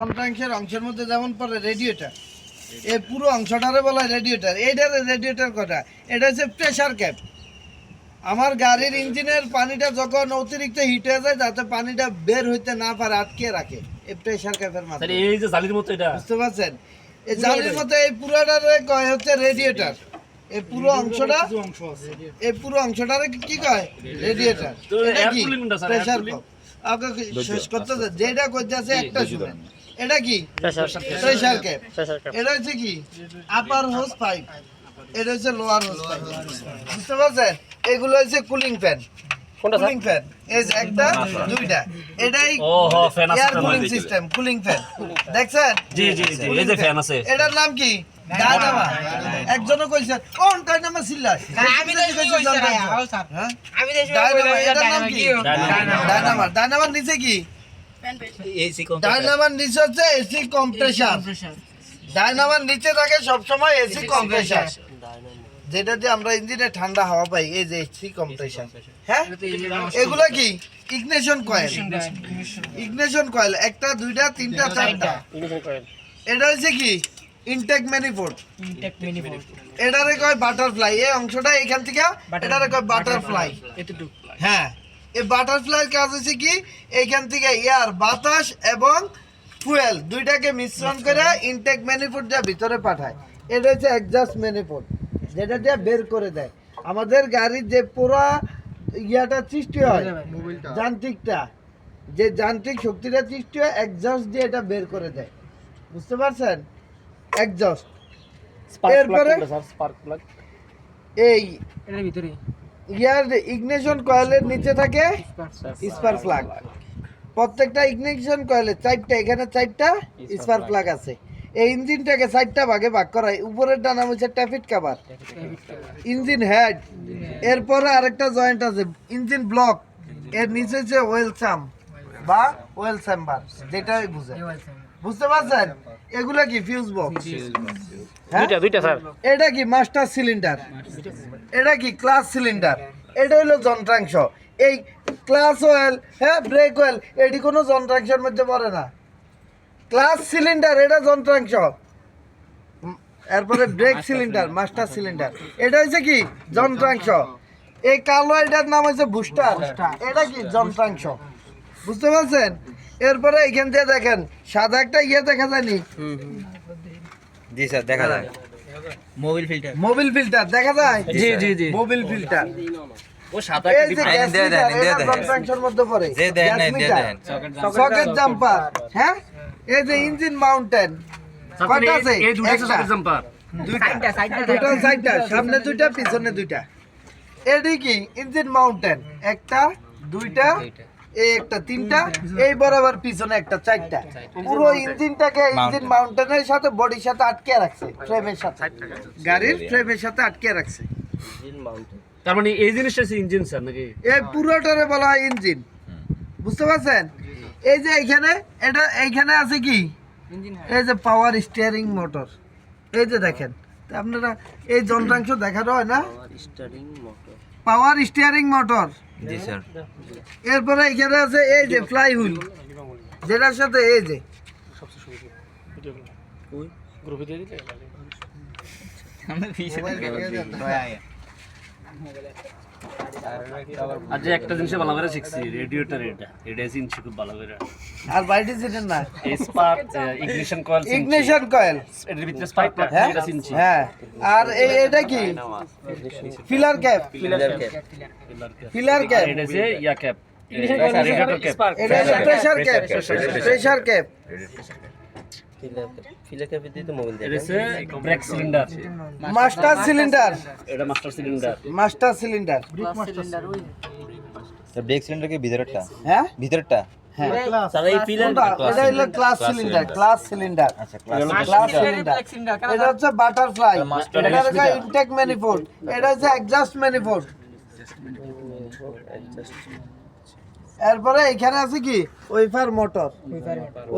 যন্ত্রাংশের অংশের মধ্যে যেমন পড়ে রেডিয়েটার এই পুরো অংশটারে বলা হয় রেডিয়েটার এইটার রেডিয়েটার কটা এটা হচ্ছে প্রেসার ক্যাপ আমার গাড়ির ইঞ্জিনের পানিটা যখন অতিরিক্ত হিট হয়ে যায় যাতে পানিটা বের হইতে না পারে আটকে রাখে। এই প্রেসার ক্যাপের তাহলে মাধ্যমে। এই যে জালির মতো এটা? বুঝতে পারছেন? এই জালির মতো এই পুরোটারে কয় হচ্ছে রেডিয়েটার এই পুরো অংশটা এই পুরো অংশটারে কি- কয়? রেডিয়েটার তো এটা কি? cooling কোনটা, স্যার? air pressure cooling? আপনাকে শেষ করতে দে। যেটা কইতাছে একটা শুনেন। এটা কি? প্রেসার ক্যাপ এটা হচ্ছে কি? আপার হোস পাইপ এটা হচ্ছে লোয়ার হোস পাইপ বুঝতে পারছেন? এগুলো হচ্ছে কুলিং ফ্যান কুলিং ফ্যান এই যে একটা দুইটা। এটাই air cooling system cooling fan দেখছেন? জি জি জি। এই যে ফ্যান আছে। এটার নাম কি? ডায়নামা একজনও কইছে কোন ডায়নামা আমি তো কইছি। হ্যাঁ আমি দেশে ডায়নামা এটার নাম কি? ডায়নামা। ডায়নামা ডায়নামার নিচে কি? ডায়নামার নিচে হচ্ছে এসি কম্প্রেসার ডায়নামার নিচে থাকে সবসময় এসি কম্প্রেসার যেটা দিয়ে আমরা ইঞ্জিনে ঠান্ডা হাওয়া পাই এই যে এসি কম্প্রেসার হ্যাঁ? এগুলো কি? ইগনিশন কয়েল ইগনিশন কয়েল একটা দুইটা তিনটা চারটা। এটা হচ্ছে কি? ইনটেক ম্যানিফোল্ড এটারে কয় বাটারফ্লাই এই অংশটা এখান থেকে এটারে কয় বাটারফ্লাই হ্যাঁ। এই বাটারফ্লাই কাজ হচ্ছে কি? এইখান থেকে এয়ার বাতাস এবং ফুয়েল দুইটাকে মিশ্রণ করে ইনটেক ম্যানিফোল্ড দিয়ে ভিতরে পাঠায়। এটা হচ্ছে অ্যাডজাস্ট ম্যানিফোল্ড যেটা দিয়ে বের করে দেয়। আমাদের গাড়ির যে পুরা ইয়াটা সৃষ্টি হয় যান্ত্রিকটা যে যান্ত্রিক শক্তিটা সৃষ্টি হয় একজস্ট দিয়ে এটা বের করে দেয়। বুঝতে পারছেন? একজস্ট এরপরে এই এটার ভিতরে ইয়ার ইগনিশন কয়েলের নিচে থাকে স্পার প্লাগ প্রত্যেকটা ইগনিশন কয়েলে চারটা এখানে চারটা স্পার প্লাগ আছে। এই ইঞ্জিনটাকে চারটা ভাগে ভাগ করা হয়। উপরেরটা নাম হচ্ছে ট্যাফিট কাভার। Engine head. এরপরে আরেকটা জয়েন্ট আছে ইঞ্জিন ব্লক। এর নিচে হচ্ছে ওয়েল চাম বা ওয়েল চেম্বার যেটাই বুঝে। বুঝতে পারছেন? এগুলা কি ফিউজ বক্স হ্যাঁ? এটা কি মাস্টার সিলিন্ডার এটা কি ক্লাস সিলিন্ডার এটা হলো যন্ত্রাংশ। এই ক্লাস অয়েল হ্যাঁ ব্রেক অয়েল এটি কোনো যন্ত্রাংশের মধ্যে পড়ে না। ক্লাস সিলিন্ডার এটা যন্ত্রাংশ। এরপরে ব্রেক সিলিন্ডার মাস্টার সিলিন্ডার এটা হচ্ছে কি? যন্ত্রাংশ। এই কালো এটার নাম হচ্ছে বুস্টার এটা কি যন্ত্রাংশ? বুঝতে পারছেন? এরপরে এখান থেকে দেখেন সাদা একটা ইয়ে দেখা যায়নি। জি স্যার দেখা যায়। মোবাইল ফিল্টার মোবিল ফিল্টার দেখা যায়? জি জি জি। মোবিল ফিল্টার ও সাদা এই যে আইন গ্যাস দিয়ে দেন, মিটার, দিয়ে এটা দেন। যন্ত্রাংশের মধ্যে পড়ে। যে দেন গ্যাস নাই দিয়ে মিটার, দেন। সকেট জাম্পার হ্যাঁ? এই যে ইঞ্জিন মাউন্টেন কয়টা আছে? এই দুটো জাম্পার দুইটা। সাইডটা, সাইডটা টোটাল সাইডটা সামনে দুইটা পিছনে দুইটা। এডি কি ইঞ্জিন মাউন্টেন একটা দুইটা। এই একটা তিনটা এই বরাবর পিছনে একটা চারটা। পুরো ইঞ্জিনটাকে ইঞ্জিন মাউন্টেনের সাথে বডির সাথে আটকে রাখছে ফ্রেমের সাথে। গাড়ির ফ্রেমের সাথে আটকে রাখছে। তার মানে এই জিনিসটা ইঞ্জিন স্যার নাকি? এই পুরোটারে বলা হয় ইঞ্জিন। বুঝতে পারছেন? এই যে এখানে এটা এইখানে আছে কি? এই যে পাওয়ার স্টিয়ারিং মোটর এই যে দেখেন। তা আপনারা এই যন্ত্রাংশ দেখানো হয় না? পাওয়ার স্টিয়ারিং মোটর জি স্যার। এরপরে এখানে আছে এই যে ফ্লাই হুইল যেটার সাথে এই যে। আর যে একটা জিনিস ভালো করে শিখছি রেডিওটার এটা। এটা চিনছি খুব ভালো করে। আর বাইরে যেটা না। Spark ignition coil ignition coil. এটার ভিতরে স্পাইক প্লাগ হ্যাঁ? এটা চিনছি হ্যাঁ। আর এই এটা কি? Filler cap. Filler cap. এটা যে ইয়া ক্যাপ রেডিয়েটর ক্যাপ। এটা pressure cap. Pressure cap. Brake cylinder master cylinder এটা master cylinder master cylinder brake cylinder কি ভিতরেরটা? হ্যাঁ? ভিতরেরটা? হ্যাঁ। তাহলে এই কোনটা? এটা হলো ক্লাস সিলিন্ডার ক্লাস সিলিন্ডার আচ্ছা সিলিন্ডার এটা হচ্ছে বাটারফ্লাই এটা হচ্ছে ইনটেক ম্যানিফোল্ড এটা হচ্ছে ম্যানিফোল্ড এরপরে এখানে আছে কি? Wiper motor.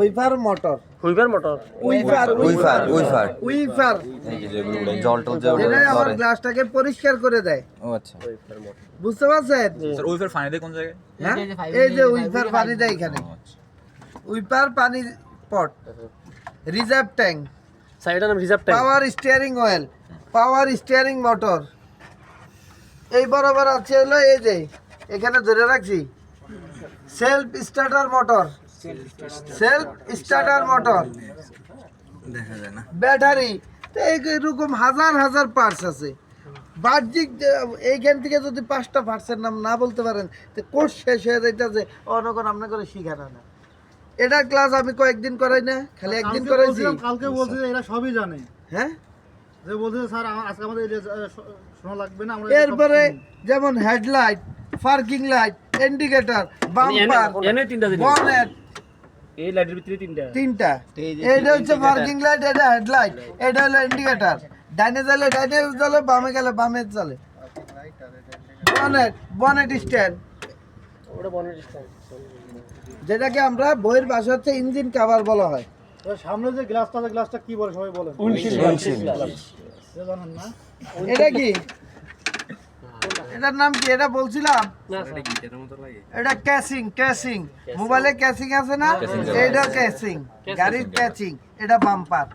Wiper motor. Wiper motor. Wiper wiper wiper wiper জল টল যে আমার গ্লাসটাকে পরিষ্কার করে দেয়। ও আচ্ছা। বুঝতে পারছেন? স্যার উইফার ফানি দেয় কোন জায়গায়? হ্যাঁ? এই যে উইপার পানি দেয় এখানে। উইপার পানি পট। Reserve tank. স্যার এটা নাম reserve time power steering oil power steering motor এই বরাবর আছে হলো এই যে এখানে ধরে রাখছি। Self starter motor. Self starter motor. দেখা যায় না। ব্যাটারি। তো এইরকম হাজার হাজার পার্টস আছে। বাহ্যিক এইখান থেকে যদি পাঁচটা পার্টসের নাম না বলতে পারেন তো কোর্স শেষ হয়ে যাইতেছে। অনগণ আপনার করে শিখানো না। এটা ক্লাস আমি কয়েকদিন করাই না খালি একদিন করাইছি। কালকে বলছে যে এরা সবই জানে। হ্যাঁ? যে বলছে স্যার আজকে আমাদের শোনা লাগবে না আমরা এরপরে যেমন headlight parking light indicator bumper এনে তিনটা জিনিস। বনেট এই লাইটের ভিতরে তিনটা। তিনটা। এটা হচ্ছে পার্কিং লাইট এটা হেডলাইট এটা হলো ইন্ডিকেটর ডাইনে জ্বলে ডাইনে জ্বলে বামে গেলে বামে জ্বলে। বনেট বনেট স্ট্যান্ড ওটা বনের যেটাকে আমরা বইয়ের ভাষা হচ্ছে ইঞ্জিন কভার বলা হয়। সামনে যে গ্লাসটা গ্লাসটা কি বলে? সবাই জানেন এটা কি? এটার নাম কি? এটা বলছিলাম? এটা ক্যাসিং ক্যাসিং মোবাইলে ক্যাসিং আছে না? এটা ক্যাসিং গাড়ির ক্যাচিং। এটা বাম্পার।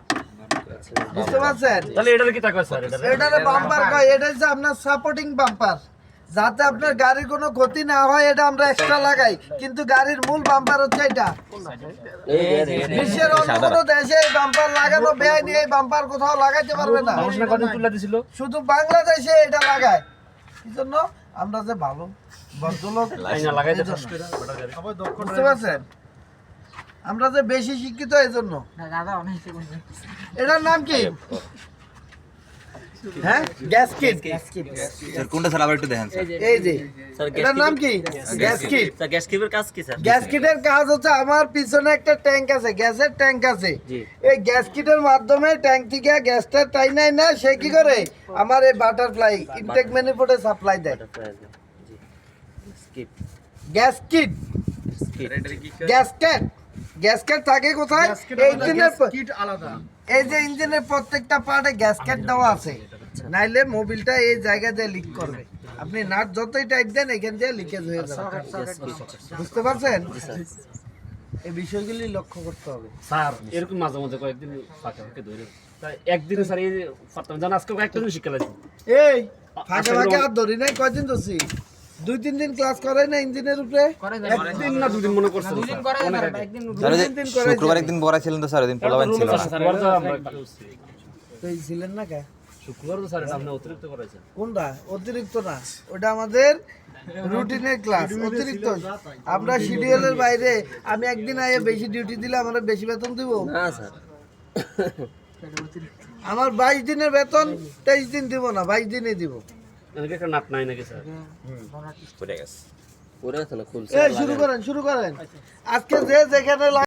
বুঝতে পারছেন? তাহলে এটার কি টাকা স্যার এটা এটা বাম্পার কয়? এটা হচ্ছে আপনার সাপোর্টিং বাম্পার যাতে আপনার গাড়ির কোনো ক্ষতি না হয় এটা আমরা এক্সট্রা লাগাই। কিন্তু গাড়ির মূল বাম্পার হচ্ছে এটা। বিশ্বের অন্য কোনো দেশে এই বাম্পার লাগানো বেআইনি এই বাম্পার কোথাও লাগাইতে পারবে না। শুধু বাংলাদেশে এটা লাগায়। কি জন্য আমরা যে ভালো ভদ্রলোক বুঝতে পারছেন? আমরা যে বেশি শিক্ষিত এই জন্য। এটার নাম কি? হ্যাঁ? গ্যাস কিট স্যার কোনটা স্যার আবার একটু দেখেন এই যে। এটার নাম কি? গ্যাস কিট স্যার গ্যাস কিপের কাজ কি স্যার? গ্যাস কিটের কাজ হচ্ছে আমার পিছনে একটা ট্যাঙ্ক আছে গ্যাসের ট্যাঙ্ক আছে। এই গ্যাস কিটের মাধ্যমে ট্যাঙ্ক থেকে গ্যাসটা টাই নাই না সে কি করে? আমার এই বাটারফ্লাই ইনটেক ম্যানিফোর্ডে সাপ্লাই দেয়। Gas kit gas kit gas kit থাকে কোথায়? এই ইঞ্জিনের কিট আলাদা। এই যে ইঞ্জিনের প্রত্যেকটা পার্টে গ্যাস ক্যাট দেওয়া আছে। নাইলে মোবিলটা এই জায়গা দিয়ে লিক করবে। আপনি নাট যতই টাইট দেন এখান দিয়ে লিকেজ হয়ে যাবে। বুঝতে পারছেন? এই বিষয়গুলি লক্ষ্য করতে হবে। স্যার এরকম মাঝে মাঝে কয়েকদিন ফাঁকে ফাঁকে ধরে। তাই একদিনে স্যার এই পারতাম। জান আজকে একটা দিন শিক্ষা লাগছে এই ফাঁকে ফাঁকে আর ধরি নাই কয়দিন ধরছি? দুই তিন দিন ক্লাস করাই না ইঞ্জিনের উপরে? একদিন না দুদিন মনে করছেন দুদিন করে স্যার। একদিন স্যার ওই যে তিন দিন করে শুক্রবার একদিন বড়া ছিলেন তো স্যার ওই দিন পোলাবেন ছিল তো করছি। ছিলেন না কে? শুক্রবার তো স্যার আপনি অতিরিক্ত করেছেন কোনটা? অতিরিক্ত না। ওটা আমাদের রুটিনের ক্লাস অতিরিক্ত। আমরা শিডিউলের বাইরে আমি একদিন আগে বেশি ডিউটি দিলে আমরা বেশি বেতন দিব? না স্যার। আমার বাইশ দিনের বেতন তেইশ দিন দিব না বাইশ দিনই দিব। এদিকে একটা নাট নাই নাকি স্যার? পড়ে গেছে। পড়ে গেছে না খুলছে। শুরু করেন শুরু করেন। আজকে যে যেখানে